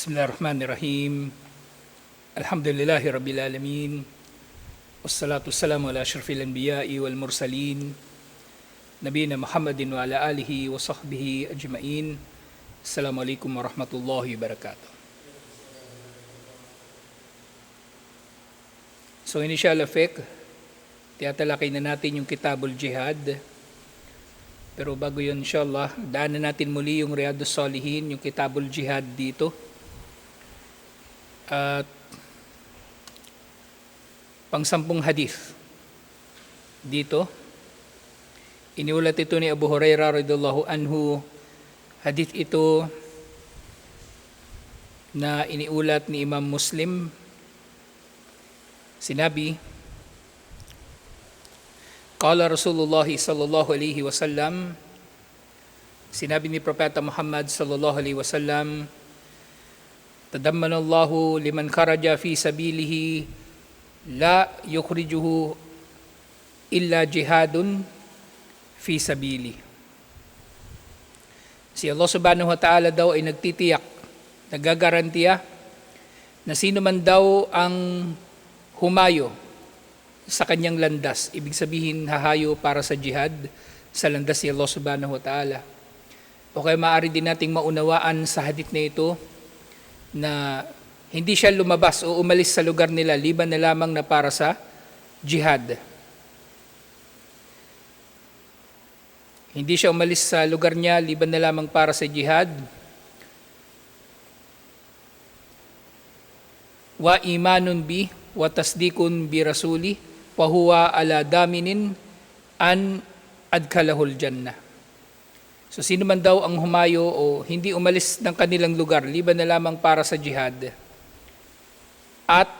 بسم الله الرحمن الرحيم الحمد لله رب العالمين والصلاة والسلام على أشرف الأنبياء والمرسلين نبينا محمد وعلى آله وصحبه أجمعين السلام عليكم ورحمة الله وبركاته So initial effect, tiyatalakay na natin yung Kitabul Jihad. Pero bago yun inshallah, daanan natin muli yung Riyadus Salihin, yung Kitabul Jihad dito. At pangsampung hadith dito. Iniulat ito ni Abu Hurairah radhiyallahu anhu. Hadith ito na iniulat ni Imam Muslim. Sinabi, Qala Rasulullah sallallahu alaihi wasallam Sinabi ni Propeta Muhammad sallallahu alaihi wasallam تدمن الله لمن خرج في سبيله لا يخرجه إلا جهاد في سبيله Si Allah subhanahu wa ta'ala daw ay nagtitiyak, nagagarantiya na sino man daw ang humayo sa kanyang landas, ibig sabihin hahayo para sa jihad sa landas ni Allah subhanahu wa ta'ala. O kaya maaari din nating maunawaan sa hadith na ito na hindi siya lumabas o umalis sa lugar nila liban na lamang na para sa jihad. Hindi siya umalis sa lugar niya liban na lamang para sa jihad. Wa imanun bi wa tasdikun bi rasuli wa huwa ala daminin an adkalahul jannah. So sino man daw ang humayo o hindi umalis ng kanilang lugar, liban na lamang para sa jihad, at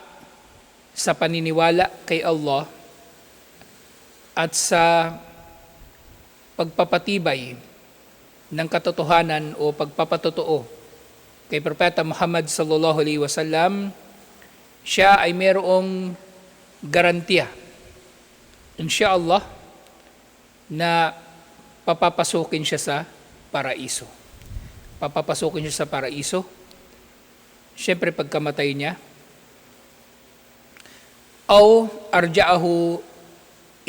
sa paniniwala kay Allah, at sa pagpapatibay ng katotohanan o pagpapatotoo kay Propeta Muhammad sallallahu alaihi wasallam, siya ay mayroong garantiya, insya Allah, na papapasukin siya sa paraiso. Papapasukin siya sa paraiso. Siyempre pagkamatay niya. Aw arja'ahu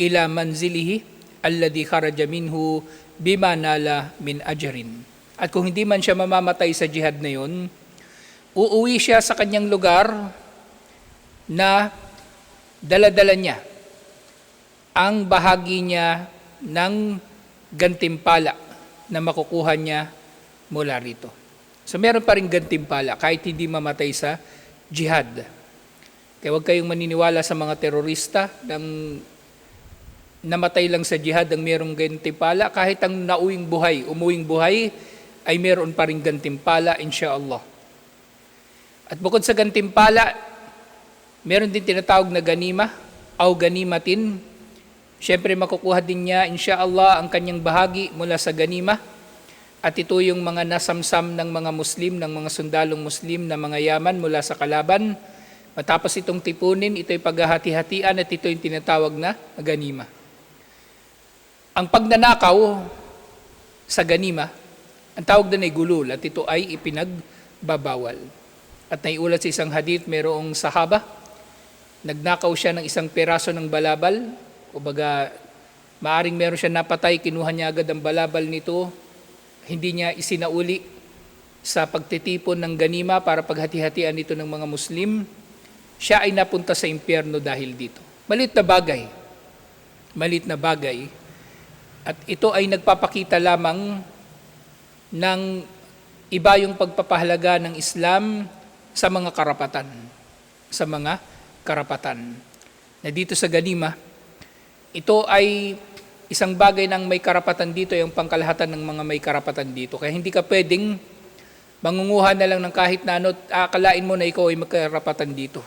ila manzilihi alladhi kharaja minhu bima nala min ajrin. At kung hindi man siya mamamatay sa jihad na yon, uuwi siya sa kanyang lugar na daladala niya ang bahagi niya ng gantimpala na makukuha niya mula rito. So meron pa rin gantimpala kahit hindi mamatay sa jihad. Kaya huwag kayong maniniwala sa mga terorista ng namatay lang sa jihad ang merong gantimpala. Kahit ang nauwing buhay, umuwing buhay, ay meron pa rin gantimpala, insya Allah. At bukod sa gantimpala, meron din tinatawag na ganima, au ganimatin, Siyempre makukuha din niya insya Allah ang kanyang bahagi mula sa ganima at ito yung mga nasamsam ng mga Muslim, ng mga sundalong Muslim na mga yaman mula sa kalaban. Matapos itong tipunin, ito'y paghahati-hatian at ito yung tinatawag na ganima. Ang pagnanakaw sa ganima, ang tawag doon ay gulul at ito ay ipinagbabawal. At naiulat sa isang hadith, mayroong sahaba, nagnakaw siya ng isang peraso ng balabal, Kumbaga, maaring meron siya napatay, kinuha niya agad ang balabal nito, hindi niya isinauli sa pagtitipon ng ganima para paghati-hatian nito ng mga Muslim, siya ay napunta sa impyerno dahil dito. Malit na bagay. Malit na bagay. At ito ay nagpapakita lamang ng iba yung pagpapahalaga ng Islam sa mga karapatan. Sa mga karapatan. Na dito sa ganima, ito ay isang bagay ng may karapatan dito, yung pangkalahatan ng mga may karapatan dito. Kaya hindi ka pwedeng mangunguha na lang ng kahit na ano, akalain mo na ikaw ay may karapatan dito.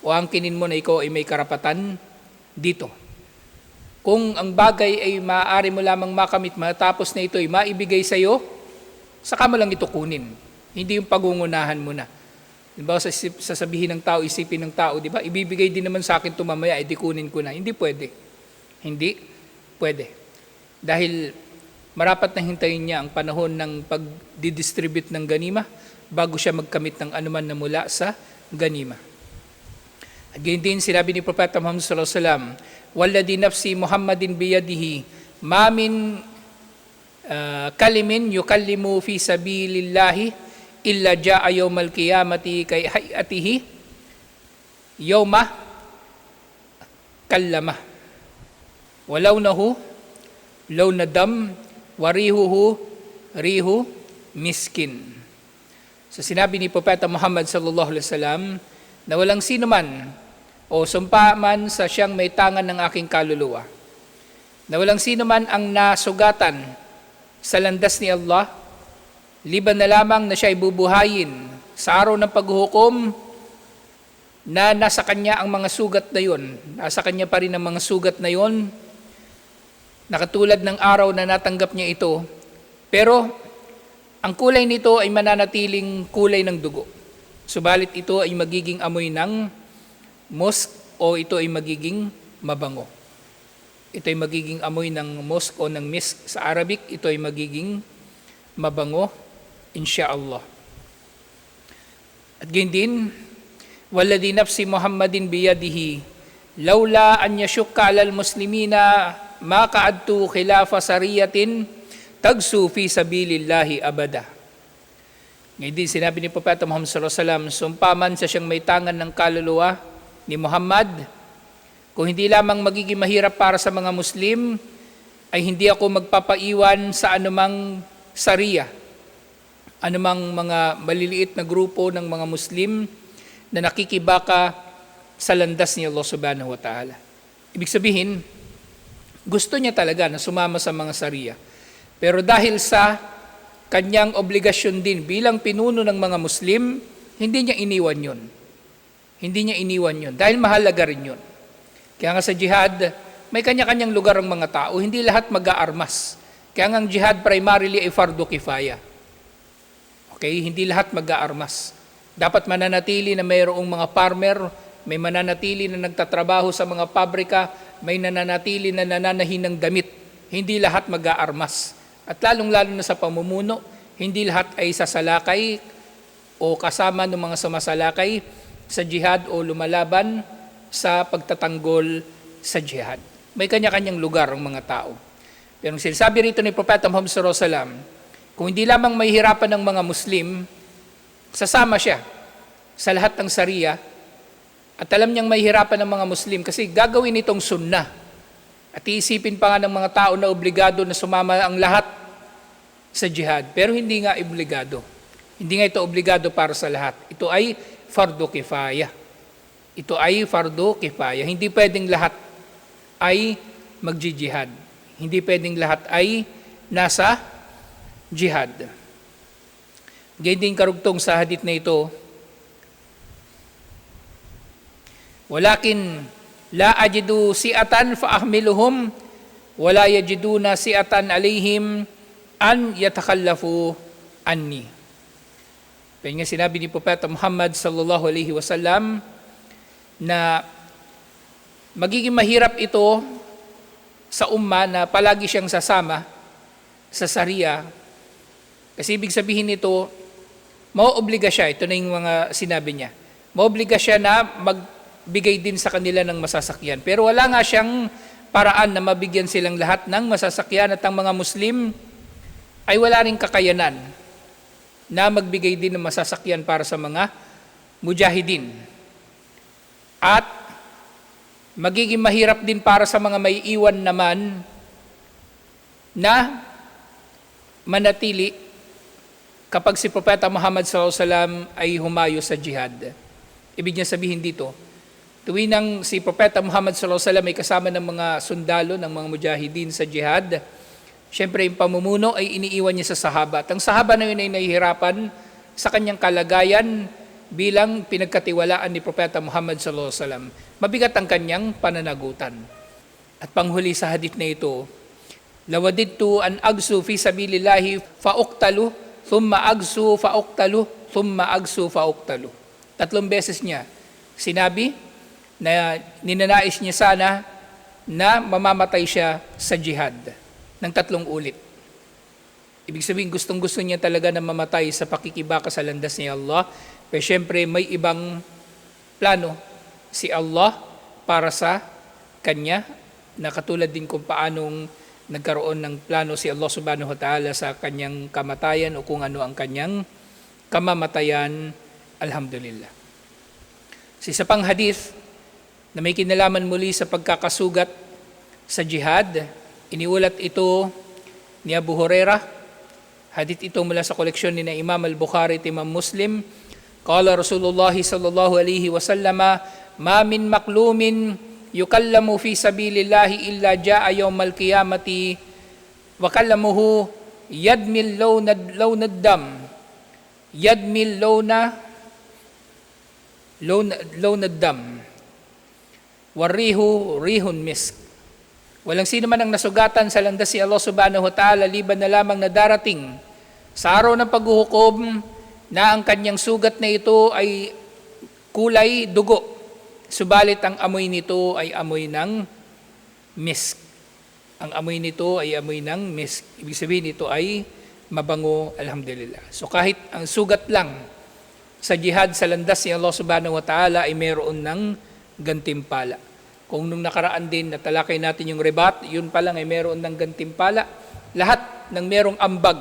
O angkinin mo na ikaw ay may karapatan dito. Kung ang bagay ay maaari mo lamang makamit matapos na ito ay maibigay sa iyo, saka mo lang ito kunin. Hindi yung pagungunahan mo na. Diba, sasabihin ng tao, isipin ng tao, di ba? Ibibigay din naman sa akin ito mamaya, edi kunin ko na. Hindi pwede. Hindi pwede. Dahil marapat na hintayin niya ang panahon ng pagdidistribute ng ganima bago siya magkamit ng anuman na mula sa ganima. At ganyan din sinabi ni Propeta Muhammad sallallahu alaihi wasallam, "Walladhi nafsi Muhammadin biyadihi, ma min ah, kalimin yukallimu fi sabilillahi illa jaa yawmal qiyamati kay hayatihi yawma kallama walaw nahu law warihuhu rihu miskin So sinabi ni Propeta Muhammad sallallahu alaihi wasallam na walang sino man o sumpa man sa siyang may tangan ng aking kaluluwa. Na walang sino man ang nasugatan sa landas ni Allah, liban na lamang na siya ay bubuhayin sa araw ng paghuhukom na nasa kanya ang mga sugat na yon. Nasa kanya pa rin ang mga sugat na yon. Nakatulad ng araw na natanggap niya ito. Pero ang kulay nito ay mananatiling kulay ng dugo. Subalit ito ay magiging amoy ng musk o ito ay magiging mabango. Ito ay magiging amoy ng musk o ng misk sa Arabic. Ito ay magiging mabango, insha'Allah. At ganyan din, Walladhi nafsi Muhammadin biyadihi, laula an yashukka alal muslimina ma kaadtu khilafa sariyatin tagsu fi sabilillahi abada. Ngayon din sinabi ni Propeta Muhammad sallallahu alaihi wasallam, sumpaman sa siyang may tangan ng kaluluwa ni Muhammad, kung hindi lamang magiging mahirap para sa mga Muslim, ay hindi ako magpapaiwan sa anumang sariya, anumang mga maliliit na grupo ng mga Muslim na nakikibaka sa landas ni Allah subhanahu wa ta'ala. Ibig sabihin, gusto niya talaga na sumama sa mga sariya. Pero dahil sa kanyang obligasyon din bilang pinuno ng mga Muslim, hindi niya iniwan yun. Hindi niya iniwan yun. Dahil mahalaga rin yun. Kaya nga sa jihad, may kanya-kanyang lugar ang mga tao. Hindi lahat mag-aarmas. Kaya nga ang jihad primarily ay fardo kifaya. Okay? Hindi lahat mag-aarmas. Dapat mananatili na mayroong mga farmer, may mananatili na nagtatrabaho sa mga pabrika, may nananatili na nananahin ng damit. Hindi lahat mag-aarmas. At lalong-lalo na sa pamumuno, hindi lahat ay sasalakay o kasama ng mga sumasalakay sa jihad o lumalaban sa pagtatanggol sa jihad. May kanya-kanyang lugar ang mga tao. Pero ang sinasabi rito ni Propeta Muhammad wasallam, kung hindi lamang mahihirapan ng mga Muslim, sasama siya sa lahat ng sariya at alam niyang mahihirapan ng mga Muslim kasi gagawin itong sunnah. At iisipin pa nga ng mga tao na obligado na sumama ang lahat sa jihad. Pero hindi nga obligado. Hindi nga ito obligado para sa lahat. Ito ay fardo kifaya. Ito ay fardo kifaya. Hindi pwedeng lahat ay magjijihad. Hindi pwedeng lahat ay nasa jihad. Ganyan din karugtong sa hadith na ito, Walakin la ajidu si'atan fa ahmiluhum wala yajiduna si'atan alaihim an yatakhallafu anni. Kaya nga sinabi ni Propeta Muhammad sallallahu alaihi wasallam na magiging mahirap ito sa umma na palagi siyang sasama sa sariya. Kasi ibig sabihin nito, maoobliga siya, ito na yung mga sinabi niya, maoobliga siya na magbigay din sa kanila ng masasakyan. Pero wala nga siyang paraan na mabigyan silang lahat ng masasakyan at ang mga Muslim ay wala rin kakayanan na magbigay din ng masasakyan para sa mga mujahidin. At magiging mahirap din para sa mga may iwan naman na manatili kapag si Propeta Muhammad SAW ay humayo sa jihad. Ibig niya sabihin dito, tuwing nang si Propeta Muhammad SAW ay kasama ng mga sundalo, ng mga mujahidin sa jihad, Siyempre, yung pamumuno ay iniiwan niya sa sahaba. Ang sahaba na yun ay nahihirapan sa kanyang kalagayan bilang pinagkatiwalaan ni Propeta Muhammad sallallahu alaihi wasallam. Mabigat ang kanyang pananagutan. At panghuli sa hadith na ito, lawadidtu an agsu fi sabilillahi fauqtalu thumma agsu fauqtalu thumma agsu fauqtalu. Tatlong beses niya sinabi na ninanais niya sana na mamamatay siya sa jihad ng tatlong ulit. Ibig sabihin, gustong gusto niya talaga na mamatay sa pakikibaka sa landas ni Allah. Pero syempre, may ibang plano si Allah para sa kanya na katulad din kung paanong nagkaroon ng plano si Allah subhanahu wa ta'ala sa kanyang kamatayan o kung ano ang kanyang kamamatayan. Alhamdulillah. Sa isa pang hadith na may kinalaman muli sa pagkakasugat sa jihad, iniulat ito ni Abu Huraira. Hadith ito mula sa koleksyon ni na Imam al-Bukhari at Imam Muslim. Qala Rasulullah sallallahu alaihi wasallam, "Ma min maklumin yukallamu fi sabilillahi illa jaa yawmal qiyamati wa kallamuhu yadmil lawnad lawnad dam yadmil lawna lawn lawnad dam warihu rihun misk Walang sino man ang nasugatan sa landas si Allah subhanahu wa ta'ala liban na lamang na darating sa araw ng paghuhukom na ang kanyang sugat na ito ay kulay dugo. Subalit ang amoy nito ay amoy ng misk. Ang amoy nito ay amoy ng misk. Ibig sabihin ito ay mabango, alhamdulillah. So kahit ang sugat lang sa jihad sa landas ni Allah subhanahu wa ta'ala ay mayroon ng gantimpala. Kung nung nakaraan din natalakay natin yung rebat, yun pa lang ay mayroon ng gantimpala. Lahat ng mayroong ambag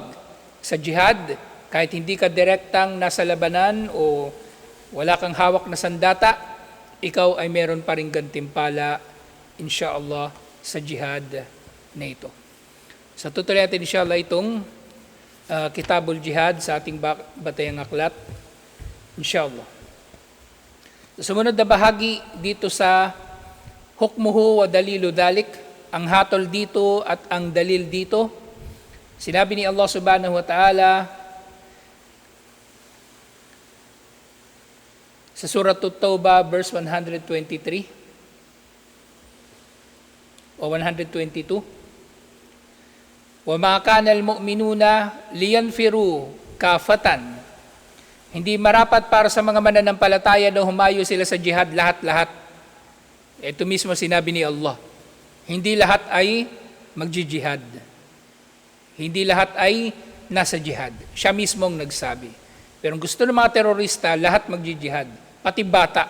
sa jihad, kahit hindi ka direktang nasa labanan o wala kang hawak na sandata, ikaw ay meron pa rin gantimpala, inshallah, sa jihad na ito. Sa tutuloy natin inshallah itong uh, Kitabul Jihad sa ating batayang aklat, inshallah. Sumunod na bahagi dito sa hukmuhu wa dalilu dalik, ang hatol dito at ang dalil dito. Sinabi ni Allah subhanahu wa ta'ala sa Surah At-Tawbah verse 123 o 122 وَمَا كَانَ الْمُؤْمِنُونَ لِيَنْفِرُوا كَافَةً Hindi marapat para sa mga mananampalataya na humayo sila sa jihad lahat-lahat. ito mismo sinabi ni Allah. Hindi lahat ay magjijihad. Hindi lahat ay nasa jihad. Siya mismo ang nagsabi. Pero gusto ng mga terorista, lahat magjijihad. Pati bata.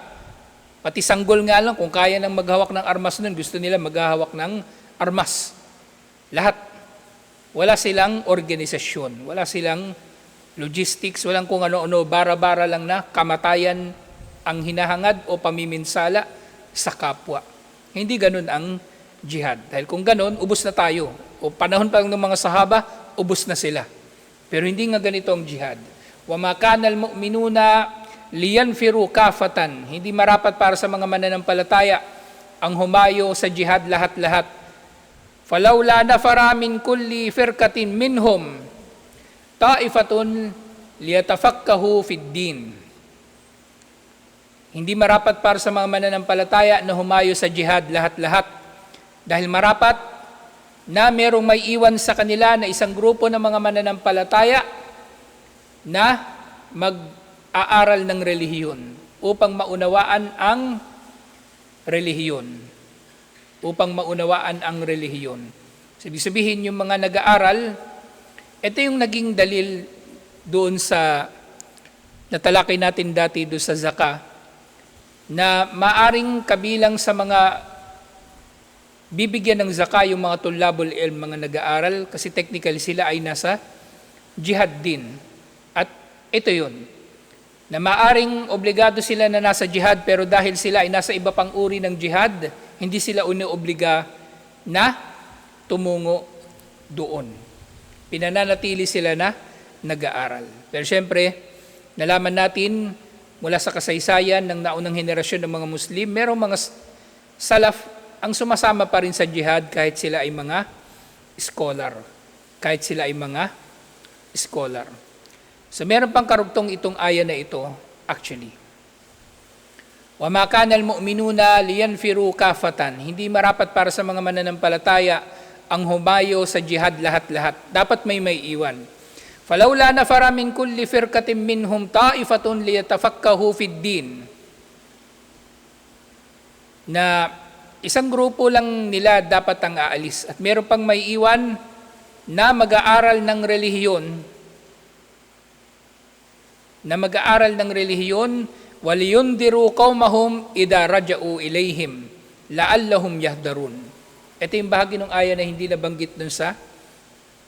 Pati sanggol nga lang, kung kaya nang maghawak ng armas nun, gusto nila maghahawak ng armas. Lahat. Wala silang organisasyon. Wala silang logistics. Walang kung ano-ano. Bara-bara lang na kamatayan ang hinahangad o pamiminsala sa kapwa. Hindi ganun ang jihad. Dahil kung ganun, ubos na tayo. O panahon pa lang ng mga sahaba, ubos na sila. Pero hindi nga ganito ang jihad. وَمَا كَانَ الْمُؤْمِنُونَ لِيَنْفِرُوا كَافَةً Hindi marapat para sa mga mananampalataya ang humayo sa jihad lahat-lahat. فَلَوْلَا نَفَرَ مِنْ كُلِّ فِرْكَةٍ مِّنْهُمْ طَائِفَةٌ لِيَتَفَكَّهُ فِي الدِّينِ hindi marapat para sa mga mananampalataya na humayo sa jihad lahat-lahat. Dahil marapat na merong may iwan sa kanila na isang grupo ng mga mananampalataya na mag-aaral ng relihiyon upang maunawaan ang relihiyon. Upang maunawaan ang relihiyon. So, ibig sabihin, yung mga nag-aaral, ito yung naging dalil doon sa natalakay natin dati doon sa zaka, na maaring kabilang sa mga bibigyan ng zaka yung mga tulabul ilm, mga nag-aaral, kasi technically sila ay nasa jihad din. At ito yun, na maaring obligado sila na nasa jihad, pero dahil sila ay nasa iba pang uri ng jihad, hindi sila uniobliga na tumungo doon. Pinananatili sila na nag-aaral. Pero syempre, nalaman natin mula sa kasaysayan ng naunang henerasyon ng mga Muslim, merong mga salaf ang sumasama pa rin sa jihad kahit sila ay mga scholar. Kahit sila ay mga scholar. So meron pang karugtong itong aya na ito actually. Wa ma kana al-mu'minuna liyanfiru kafatan. Hindi marapat para sa mga mananampalataya ang humayo sa jihad lahat-lahat. Dapat may may iwan. فَلَوْلَا نَفَرَ مِنْ كُلِّ فِرْقَةٍ مِّنْهُمْ طَائِفَةٌ لِيَتَفَكَّهُ فِي الدِّينِ Na isang grupo lang nila dapat ang aalis. At meron pang may iwan na mag-aaral ng relihiyon na mag-aaral ng relihiyon waliyundiru qawmahum idha raja'u ilayhim la'allahum yahdarun. Ito yung bahagi ng aya na hindi nabanggit dun sa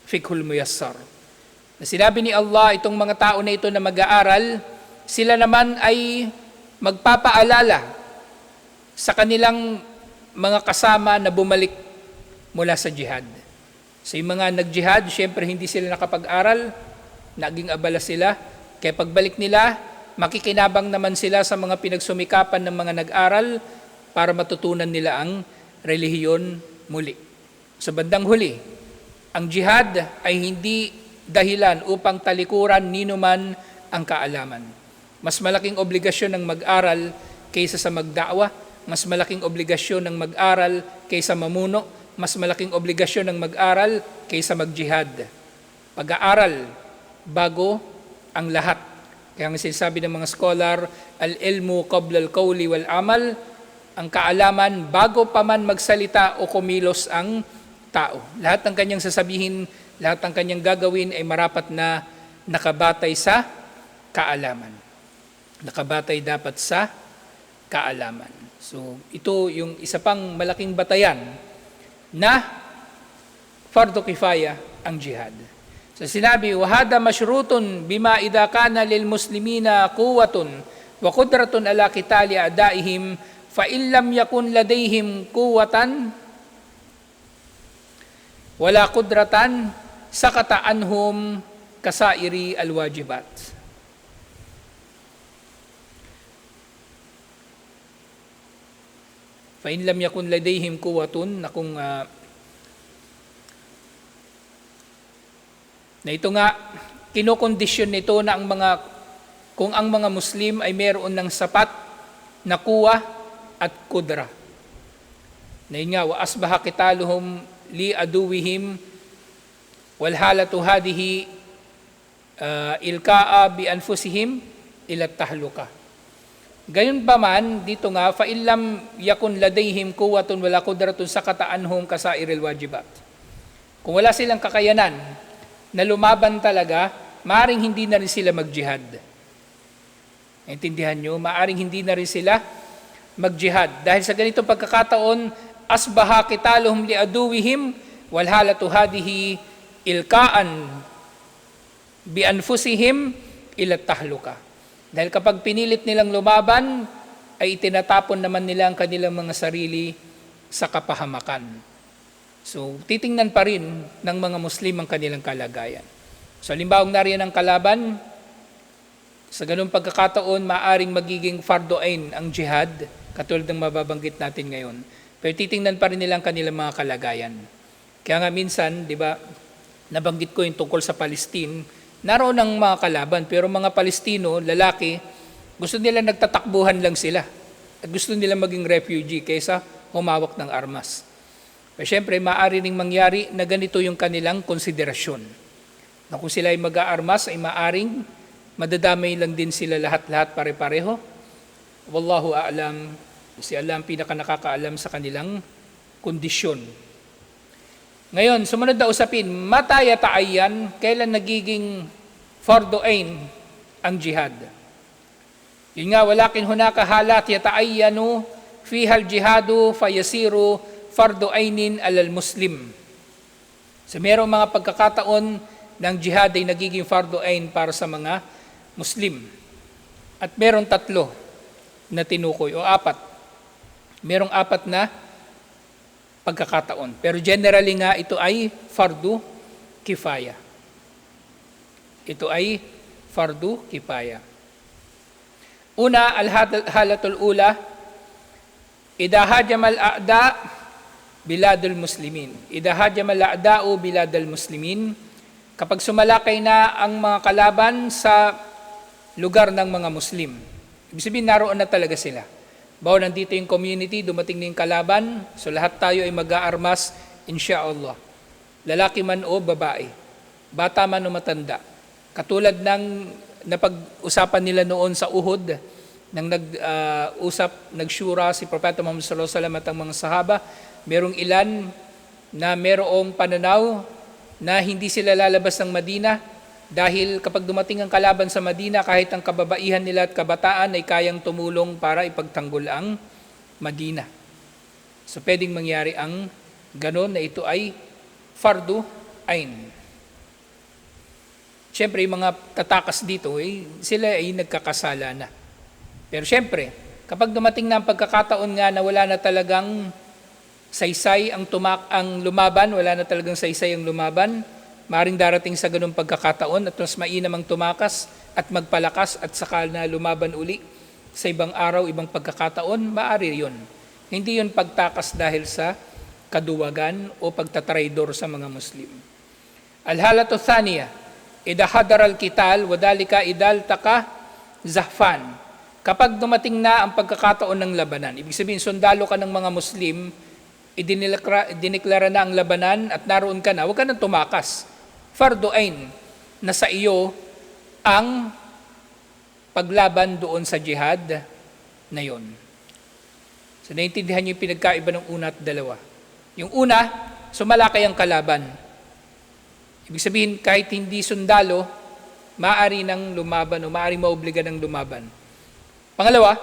Fikhul Muyassar. Na sinabi ni Allah, itong mga tao na ito na mag-aaral, sila naman ay magpapaalala sa kanilang mga kasama na bumalik mula sa jihad. So yung mga nag-jihad, syempre hindi sila nakapag-aral, naging abala sila. Kaya pagbalik nila, makikinabang naman sila sa mga pinagsumikapan ng mga nag-aral para matutunan nila ang relihiyon muli. Sa bandang huli, ang jihad ay hindi dahilan upang talikuran ninuman ang kaalaman. Mas malaking obligasyon ng mag-aral kaysa sa magdakwa, mas malaking obligasyon ng mag-aral kaysa mamuno, mas malaking obligasyon ng mag-aral kaysa mag-jihad. Pag-aaral bago ang lahat. Kaya nga sinasabi ng mga scholar, al-ilmu qabla al-qawli wal amal, ang kaalaman bago pa man magsalita o kumilos ang tao. Lahat ng kanyang sasabihin, lahat ng kanyang gagawin ay marapat na nakabatay sa kaalaman. Nakabatay dapat sa kaalaman. So, ito yung isa pang malaking batayan na fardo kifaya ang jihad. So sinabi, wahada mashrutun bima idha kana lil muslimina quwwatun wa qudratun ala qitali adaihim fa in lam yakun ladayhim quwwatan wala qudratan sakata anhum kasairi alwajibat. Fa in lam yakun ladayhim quwwatun na kung ah, na ito nga kinokondisyon nito na ang mga kung ang mga Muslim ay mayroon ng sapat na kuwa at kudra. Na yun nga, wa asbaha kitaluhum li aduwihim hadihi uh, ilkaa bi anfusihim ila tahluka. Gayon pa man, dito nga, fa illam yakun ladayhim kuwatun wala kudratun sa kataanhum kasairil wajibat. Kung wala silang kakayanan na lumaban talaga, maaring hindi na rin sila mag-jihad. Intindihan nyo? Maaring hindi na rin sila mag-jihad. Dahil sa ganitong pagkakataon, asbaha kitaluhum li aduwihim wal halatu hadihi ilkaan bi anfusihim ila tahluka. Dahil kapag pinilit nilang lumaban, ay itinatapon naman nila ang kanilang mga sarili sa kapahamakan. So, titingnan pa rin ng mga Muslim ang kanilang kalagayan. So, halimbawa nariyan ang kalaban, sa ganung pagkakataon, maaring magiging fardo ain ang jihad, katulad ng mababanggit natin ngayon. Pero titingnan pa rin nila ang kanilang mga kalagayan. Kaya nga minsan, di ba, nabanggit ko yung tungkol sa Palestine, naroon ang mga kalaban, pero mga Palestino, lalaki, gusto nila nagtatakbuhan lang sila. At gusto nila maging refugee kaysa humawak ng armas. Pero syempre, maaari ring mangyari na ganito yung kanilang konsiderasyon. Na kung sila ay mag-aarmas, ay maaring madadamay lang din sila lahat-lahat pare-pareho. Wallahu a'lam. Si Allah ang pinaka nakakaalam sa kanilang kondisyon. Ngayon, sumunod na usapin, mataya taayan, kailan nagiging fardo ain ang jihad? Yun nga, walakin hunaka halat yataayanu fihal jihadu fayasiru fardo ainin alal muslim. So merong mga pagkakataon ng jihad ay nagiging fardo ain para sa mga Muslim. At merong tatlo na tinukoy o apat. Merong apat na pagkakataon. Pero generally nga ito ay fardu kifaya. Ito ay fardu kifaya. Una, al-halatul ula, idahajam al-a'da biladul muslimin. Idahajam al-a'da'u biladul muslimin. Kapag sumalakay na ang mga kalaban sa lugar ng mga Muslim. Ibig sabihin, naroon na talaga sila. Bawa nandito yung community, dumating na yung kalaban, so lahat tayo ay mag-aarmas, insyaAllah. Lalaki man o babae, bata man o matanda. Katulad ng napag-usapan nila noon sa Uhud, nang nag-usap, uh, nagsyura si Propeta Muhammad sallallahu alaihi wasallam at ang mga sahaba, merong ilan na merong pananaw na hindi sila lalabas ng Madina dahil kapag dumating ang kalaban sa Madina, kahit ang kababaihan nila at kabataan ay kayang tumulong para ipagtanggol ang Madina. So pwedeng mangyari ang ganon na ito ay fardu ain. Siyempre, yung mga tatakas dito, eh, sila ay nagkakasala na. Pero siyempre, kapag dumating na ang pagkakataon nga na wala na talagang saysay ang tumak ang lumaban, wala na talagang saysay ang lumaban, maring darating sa ganung pagkakataon at mas mainam ang tumakas at magpalakas at saka na lumaban uli sa ibang araw, ibang pagkakataon, maari yon. Hindi yon pagtakas dahil sa kaduwagan o pagtatraidor sa mga Muslim. Al-halatu thaniya, idha hadar al-kital, wadalika idal taka zahfan. Kapag dumating na ang pagkakataon ng labanan, ibig sabihin sundalo ka ng mga Muslim, idineklara na ang labanan at naroon ka na, huwag ka nang tumakas. Fardo ain na sa iyo ang paglaban doon sa jihad na yon. So naiintindihan niyo yung pinagkaiba ng una at dalawa. Yung una, sumalakay ang kalaban. Ibig sabihin, kahit hindi sundalo, maaari nang lumaban o maaari maobliga ng lumaban. Pangalawa,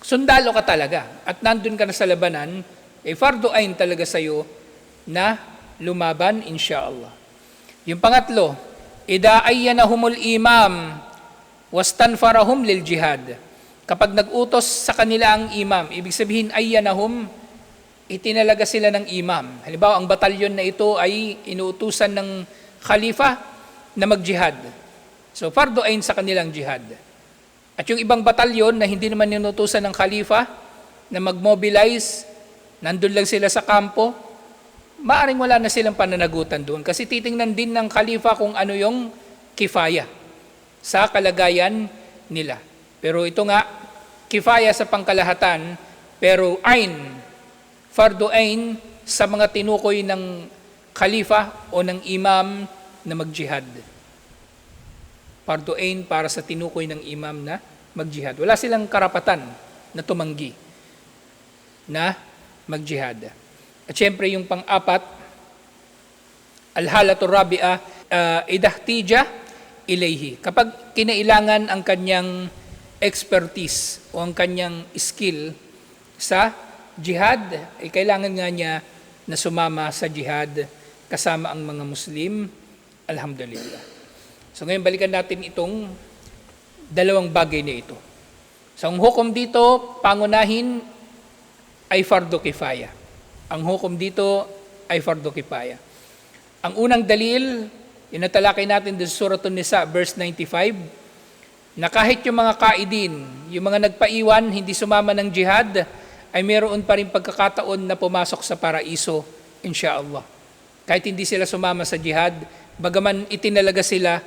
sundalo ka talaga at nandun ka na sa labanan, eh fardo ain talaga sa'yo na lumaban, inshallah. Yung pangatlo, ida ayyanahumul imam wastanfarahum lil jihad. Kapag nag-utos sa kanila ang imam, ibig sabihin ayyanahum, itinalaga sila ng imam. Halimbawa, ang batalyon na ito ay inuutusan ng khalifa na mag-jihad. So, fardo ain sa kanilang jihad. At yung ibang batalyon na hindi naman inutusan ng khalifa na mag-mobilize, nandun lang sila sa kampo, maaring wala na silang pananagutan doon. Kasi titingnan din ng khalifa kung ano yung kifaya sa kalagayan nila. Pero ito nga, kifaya sa pangkalahatan, pero ain, fardo ain sa mga tinukoy ng khalifa o ng imam na mag-jihad. Fardo ain para sa tinukoy ng imam na mag-jihad. Wala silang karapatan na tumanggi na mag-jihad. At syempre yung pang-apat, alhalatu rabi'a, uh, idahtija ilayhi. Kapag kinailangan ang kanyang expertise o ang kanyang skill sa jihad, ay kailangan nga niya na sumama sa jihad kasama ang mga Muslim. Alhamdulillah. So ngayon balikan natin itong dalawang bagay na ito. So ang hukom dito, pangunahin ay fardo kifaya. Ang hukom dito ay fardo kifaya. Ang unang dalil, inatalakay natin sa Suratun Nisa, verse 95, na kahit yung mga kaidin, yung mga nagpaiwan, hindi sumama ng jihad, ay meron pa rin pagkakataon na pumasok sa paraiso, inshallah. Kahit hindi sila sumama sa jihad, bagaman itinalaga sila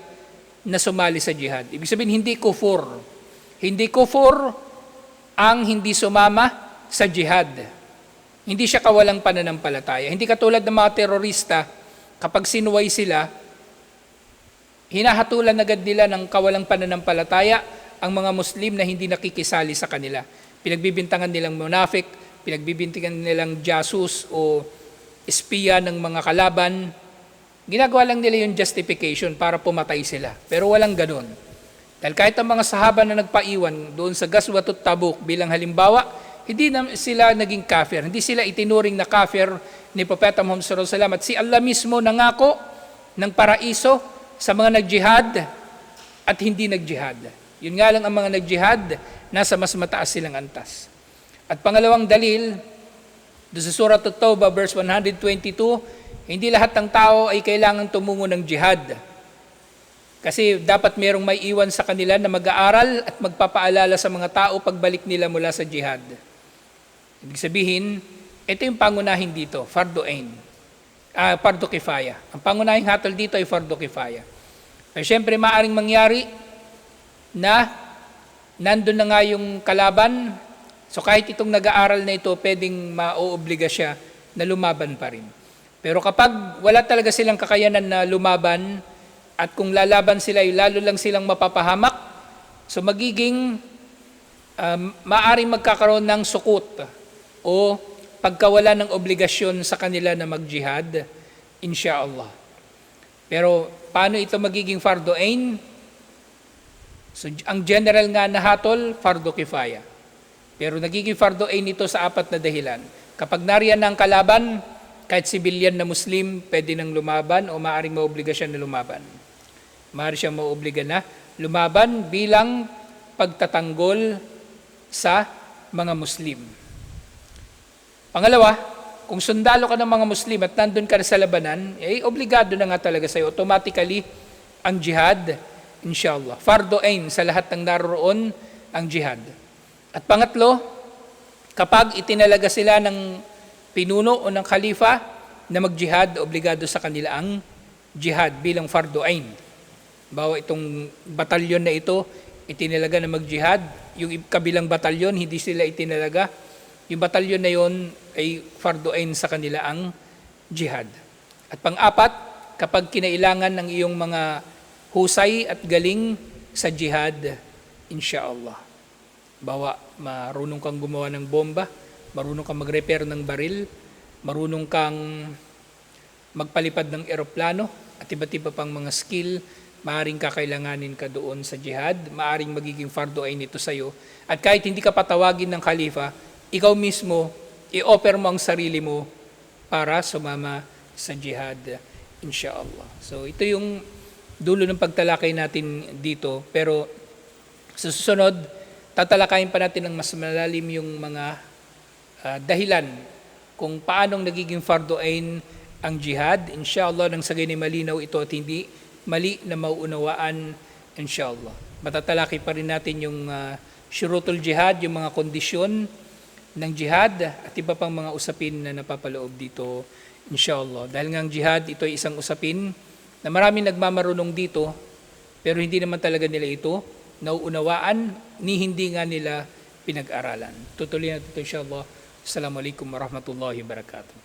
na sumali sa jihad. Ibig sabihin, hindi kufur. Hindi kufur ang hindi sumama sa jihad. Hindi siya kawalang pananampalataya. Hindi katulad ng mga terorista, kapag sinuway sila, hinahatulan agad nila ng kawalang pananampalataya ang mga Muslim na hindi nakikisali sa kanila. Pinagbibintangan nilang munafik, pinagbibintangan nilang jasus o espiya ng mga kalaban, Ginagawa lang nila yung justification para pumatay sila. Pero walang ganun. Dahil kahit ang mga sahaba na nagpaiwan doon sa Gaswatut Tabuk bilang halimbawa, hindi na sila naging kafir. Hindi sila itinuring na kafir ni Propeta Muhammad sallallahu alaihi wasallam. At si Allah mismo nangako ng paraiso sa mga nagjihad at hindi nagjihad. Yun nga lang ang mga nagjihad, nasa mas mataas silang antas. At pangalawang dalil, doon sa Surah At-Tawbah, verse 122, hindi lahat ng tao ay kailangan tumungo ng jihad. Kasi dapat merong may iwan sa kanila na mag-aaral at magpapaalala sa mga tao pagbalik nila mula sa jihad. Ibig sabihin, ito yung pangunahin dito, fardo ain. Ah, fardo kifaya. Ang pangunahing hatol dito ay fardo kifaya. Pero syempre, maaring mangyari na nandun na nga yung kalaban, so kahit itong nag-aaral na ito, pwedeng maoobliga siya na lumaban pa rin. Pero kapag wala talaga silang kakayanan na lumaban, at kung lalaban sila, ay lalo lang silang mapapahamak, so magiging um, maaring magkakaroon ng sukut o pagkawala ng obligasyon sa kanila na mag-jihad, inshallah. Pero paano ito magiging fardo ain? So, ang general nga na hatol, fardo kifaya. Pero nagiging fardo ain ito sa apat na dahilan. Kapag nariyan na kalaban, kahit civilian na Muslim, pwede nang lumaban o maaaring maobliga siya na lumaban. Maaari siya maobliga na lumaban bilang pagtatanggol sa mga Muslim. Pangalawa, kung sundalo ka ng mga Muslim at nandun ka na sa labanan, eh obligado na nga talaga sa'yo automatically ang jihad, inshallah. Fardo ain sa lahat ng naroon ang jihad. At pangatlo, kapag itinalaga sila ng pinuno o ng khalifa na mag-jihad, obligado sa kanila ang jihad bilang fardo ain. Bawa itong batalyon na ito, itinalaga na mag-jihad. Yung kabilang batalyon, hindi sila itinalaga. Yung batalyon na yon ay fardo ain sa kanila ang jihad. At pang-apat, kapag kinailangan ng iyong mga husay at galing sa jihad, inshaallah. Bawa, marunong kang gumawa ng bomba, marunong kang mag-repair ng baril, marunong kang magpalipad ng eroplano, at iba't iba pang mga skill, maaring kakailanganin ka doon sa jihad, maaring magiging fardo ain ito sa iyo. At kahit hindi ka patawagin ng khalifa, ikaw mismo, i-offer mo ang sarili mo para sumama sa jihad, inshaallah. So ito yung dulo ng pagtalakay natin dito, pero sa susunod, tatalakayin pa natin ng mas malalim yung mga ah, dahilan kung paanong nagiging fardo ain ang jihad. Inshallah, nang sa ganyan malinaw ito at hindi mali na mauunawaan, inshallah. Matatalaki pa rin natin yung uh, syurutul jihad, yung mga kondisyon ng jihad at iba pang mga usapin na napapaloob dito, inshallah. Dahil nga jihad, ito ay isang usapin na maraming nagmamarunong dito, pero hindi naman talaga nila ito nauunawaan, ni hindi nga nila pinag-aralan. Tutuloy natin ito, inshallah. Assalamualaikum warahmatullahi wabarakatuh.